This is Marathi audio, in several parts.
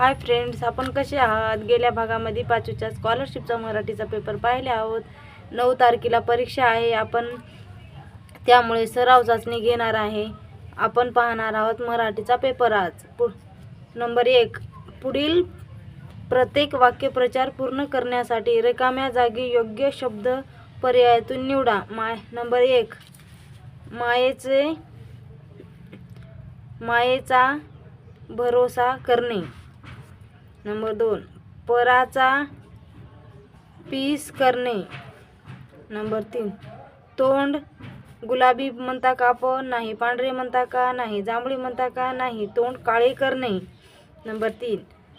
हाय फ्रेंड्स आपण कसे आहात? गेल्या भागामध्ये पाचवीच्या स्कॉलरशिपचा मराठीचा पेपर पाहिले आहोत. नऊ तारखेला परीक्षा आहे. आपण त्यामुळे सराव चाचणी घेणार आहे. आपण पाहणार आहोत मराठीचा पेपर आज. पु नंबर एक. पुढील प्रत्येक वाक्यप्रचार पूर्ण करण्यासाठी रिकाम्या जागी योग्य शब्द पर्यायातून निवडा. माय नंबर एक. मायेचे मायेचा भरोसा करणे. नंबर दोन पराचा पीस करणे. नंबर तीन तोंड गुलाबी म्हणता का पण नाही पांढरे म्हणता का नाही जांभळी म्हणता का नाही तोंड काळे करणे. नंबर तीन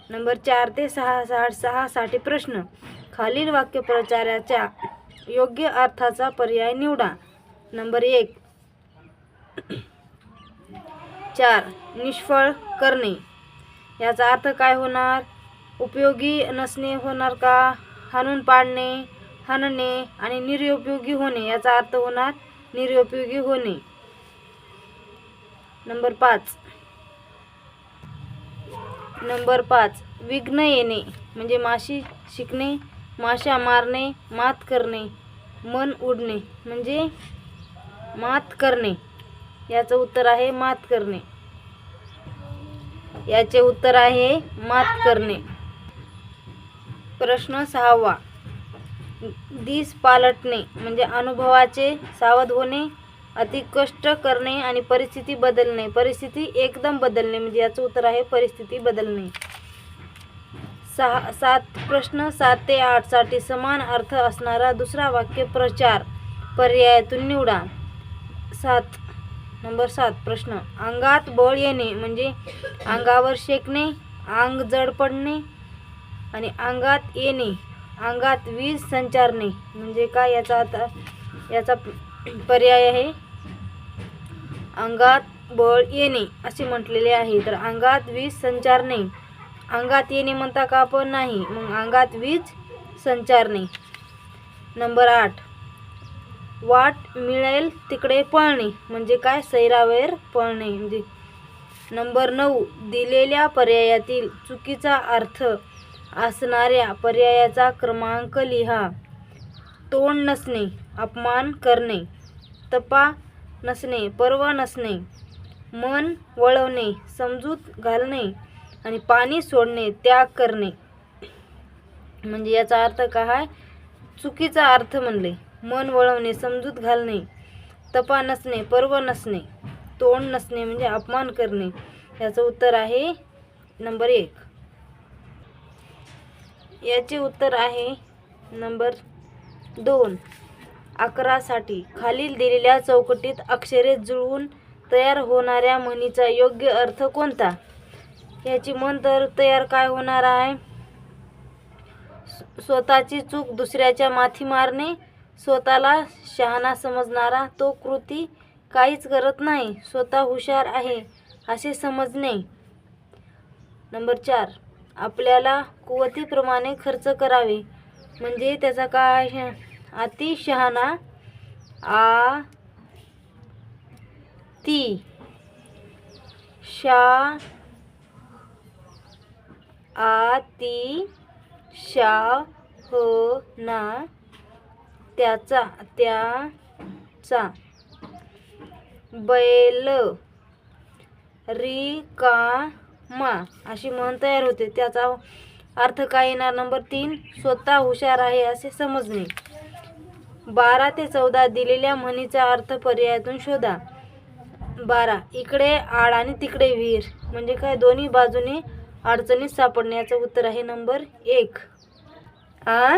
नंबर चार ते सहा सहा सहासाठी प्रश्न. खालील वाक्यप्रचाराच्या योग्य अर्थाचा पर्याय निवडा. नंबर एक चार निष्फळ करणे. याचा अर्थ काय होणार? उपयोगी नसणे होणार का? हाणून पाडणे हनणे आणि निरुपयोगी होणे याचा अर्थ होणार निरुपयोगी होणे. नंबर पाच. नंबर पाच. विघ्न येणे म्हणजे माशी शिकणे माशा मारणे मात करणे मन उडणे म्हणजे मात करणे. याचं उत्तर आहे मात करणे. याचे उत्तर आहे मात करणे. प्रश्न सहावा. दिस पालटणे म्हणजे अनुभवाचे सावध होणे अति कष्ट करणे आणि परिस्थिती बदलणे. परिस्थिती एकदम बदलणे म्हणजे याचं उत्तर आहे परिस्थिती बदलणे. सहा सात प्रश्न सात ते आठसाठी समान अर्थ असणारा दुसरा वाक्य प्रचार. पर्यायातून निवडा. सात नंबर सात प्रश्न. अंगात बळ येणे म्हणजे अंगावर शेकणे अंग जड पडणे आणि अंगात येणे अंगात वीज संचारणे म्हणजे काय याचा आता याचा पर्याय आहे. अंगात बळ येणे असे म्हटलेले आहे. तर अंगात वीज संचारणे. अंगात येणे म्हणता का पण नाही? मग अंगात वीज संचारणे. नंबर आठ वाट मिळेल तिकडे पळणे. म्हणजे काय? सैरावैर पळणे. म्हणजे नंबर नऊ दिलेल्या पर्यायातील चुकीचा अर्थ असणाऱ्या पर्यायाचा क्रमांक लिहा. तोंड नसणे अपमान करणे तपा नसणे पर्वा नसणे मन वळवणे समजूत घालणे आणि पाणी सोडणे त्याग करणे. म्हणजे याचा अर्थ काय? चुकीचा अर्थ म्हणले. मन वळवणे समजूत घालणे तपा नसणे पर्व नसणे तोंड नसणे म्हणजे अपमान करणे याचं उत्तर आहे नंबर एक. याचे उत्तर आहे नंबर दोन. अकरासाठी खालील दिलेल्या चौकटीत अक्षरे जुळवून तयार होणाऱ्या म्हणीचा योग्य अर्थ कोणता? याची म्हण तर तयार काय होणार आहे? स्वतःची चूक दुसऱ्याच्या माथी मारणे स्वतःला शहाणा समजणारा तो कृती काहीच करत नाही स्वतः हुशार आहे असे समजणे. नंबर चार आपल्याला कुवतीप्रमाणे खर्च करावे. म्हणजे त्याचा काय? अति शहाणा आ ती शा आ ती शा हो ना त्याचा त्याचा बैल रिकामा अशी म्हण तयार होते. त्याचा अर्थ काय येणार? नंबर तीन स्वतः हुशार आहे असे समजणे. बारा ते चौदा दिलेल्या म्हणीचा अर्थ पर्यायातून शोधा. बारा इकडे आड आणि तिकडे विहीर. म्हणजे काय? दोन्ही बाजूने अडचणीत सापडण्याचं उत्तर आहे नंबर एक. आ?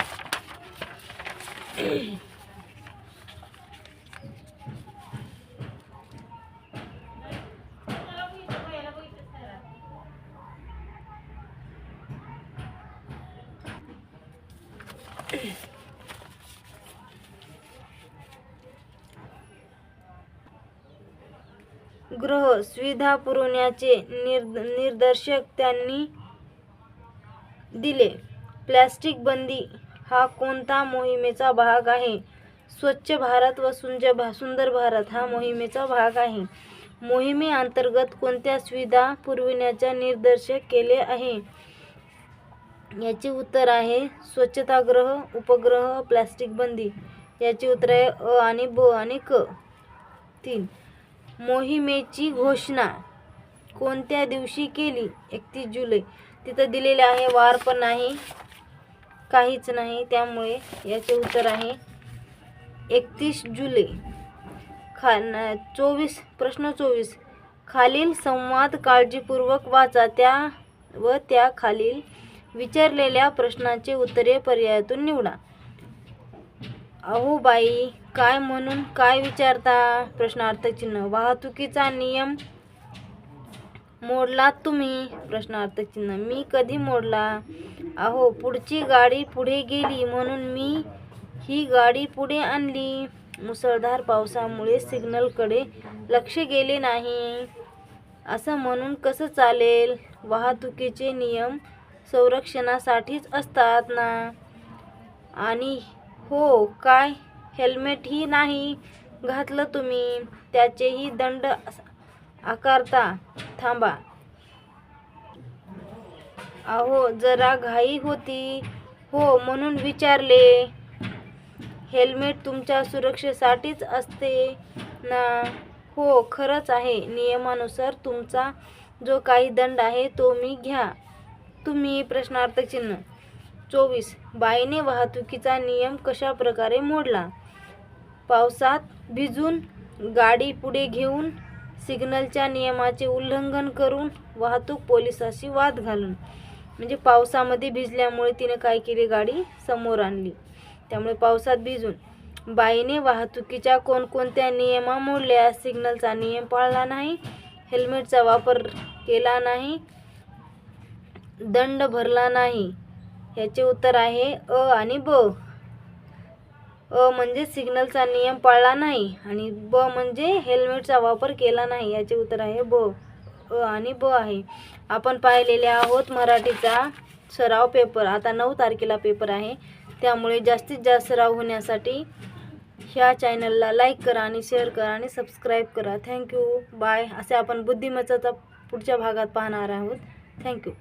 ग्रह सुविधा पुरवण्याचे निर्द निर्देशक त्यांनी दिले. प्लास्टिक बंदी हा कोणता मोहिमेचा भाग आहे? स्वच्छ भारत व सुंज भा सुंदर भारत हा मोहिमेचा भाग आहे. मोहिमेअंतर्गत कोणत्या सुविधा पुरविण्याच्या निर्देशक केले आहे? याचे उत्तर आहे स्वच्छताग्रह उपग्रह प्लॅस्टिक बंदी. याचे उत्तर आहे अ आणि ब आणि क. तीन. मोहिमेची घोषणा कोणत्या दिवशी केली? एकतीस जुलै. तिथं दिलेले आहे वार पण नाही. काहीच नाही. त्यामुळे याचे उत्तर आहे एकतीस जुलै. खा चोवीस प्रश्न चोवीस. खालील संवाद काळजीपूर्वक वाचा. त्या व त्या खालील विचारलेल्या प्रश्नाचे उत्तरे पर्यायातून निवडा. अहो बाई काय म्हणून काय विचारता? प्रश्नार्थक चिन्ह. वाहतुकीचा नियम मोडलात तुम्ही? प्रश्नार्थक चिन्ह. मी कधी मोडला? अहो पुढची गाडी पुढे गेली म्हणून मी ही गाडी पुढे आणली. मुसळधार पावसामुळे सिग्नलकडे लक्ष गेले नाही. असं म्हणून कसं चालेल? वाहतुकीचे नियम संरक्षणासाठीच असतात ना? आणि हो काय? हेल्मेटही नाही घातलं तुम्ही. त्याचेही दंड अस- आकारता. थांबा. अहो जरा घाई होती. हो म्हणून विचारले. हेल्मेट तुमच्या सुरक्षेसाठीच असते ना? हो खरंच आहे. नियमानुसार तुमचा जो काही दंड आहे तो मी घ्या. तुम्ही प्रश्नार्थ चिन्ह. चोवीस. बाईने वाहतुकीचा नियम कशा प्रकारे मोडला? पावसात भिजून गाडी पुढे घेऊन सिग्नलच्या नियमाचे उल्लंघन करून वाहतूक पोलिसाशी वाद घालून म्हणजे पावसामध्ये भिजल्यामुळे तिने काय केली? गाडी समोर आणली. त्यामुळे पावसात भिजून बाईने वाहतुकीच्या कोणकोणत्या नियमा मोडल्या सिग्नलचा नियम पाळला नाही हेल्मेटचा वापर केला नाही दंड भरला नाही याचे उत्तर आहे अ आणि ब. अ म्हणजे सिग्नलचा नियम पाळला नाही आणि ब म्हणजे हेल्मेटचा वापर केला नाही याचे उत्तर आहे ब. अ आणि ब आहे. आपण पाहिलेले आहोत मराठीचा सराव पेपर. आता नऊ तारखेला पेपर आहे. त्यामुळे जास्तीत जास्त सराव होण्यासाठी ह्या चॅनलला लाईक करा आणि शेअर करा आणि सबस्क्राईब करा. Thank you. बाय. असे आपण बुद्धिमत्ताचा पुढच्या भागात पाहणार आहोत. थँक्यू.